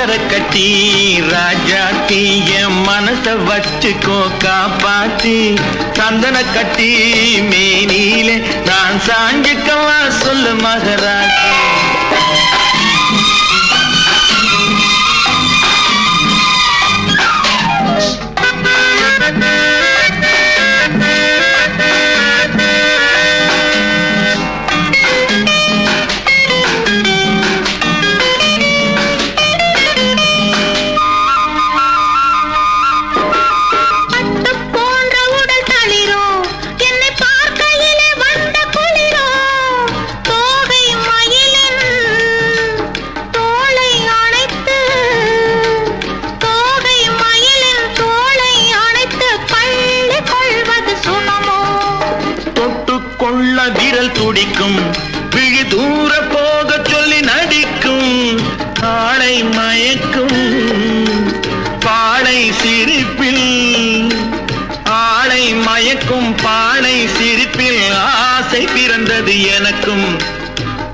சக்கர கட்டி ராஜாத்தி என் மனச வச்சுக்கோ காப்பாத்தி சந்தன கட்டி மேனியிலே நான் சாஞ்சுக்கவா சொல்லு மகராஜி. பிடிக்கும் விழி தூர போக சொல்லி நடிக்கும். காளை மயக்கும். பாழை சிரிப்பில் ஆளை மயக்கும். பாழை சிரிப்பில் ஆசை பிறந்தது எனக்கும்.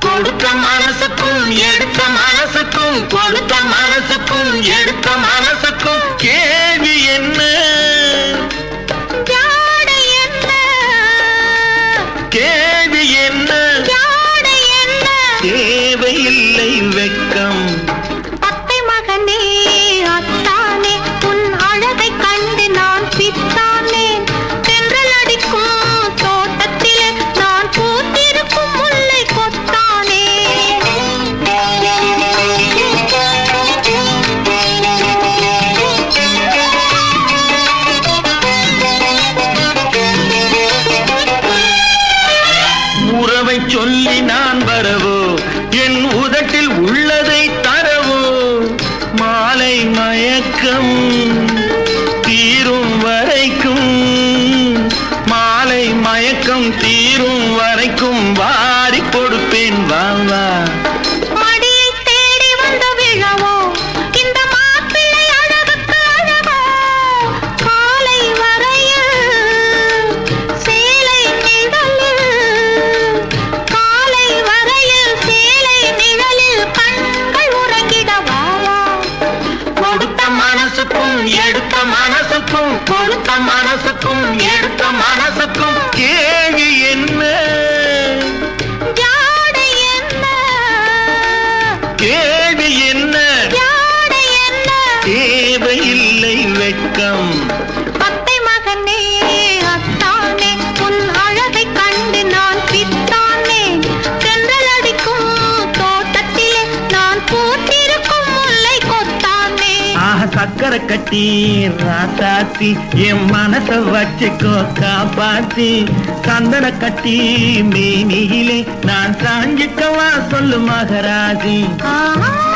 கொடுத்த மனசுக்கும் எடுத்த மனசுக்கும் கொடுத்த மனசுக்கும் எடுத்த மனசுக்கும். கேள்வி என்ன? மயக்கம் தீரும் வரைக்கும் வா மனசுக்கும் கொடுத்த மனசுக்கும் எடுத்த மனசுக்கும் கேள்வி என்ன? கேள்வி என்ன? தேவையில்லை வெட்கம். சக்கரை கட்டி ராசாத்தி என் மனச வச்சுக்கோ காப்பாத்தி. சந்தன கட்டி மேனியிலே நான் சாஞ்சிக்கவா சொல்லு மகராஜி. ஆஹா!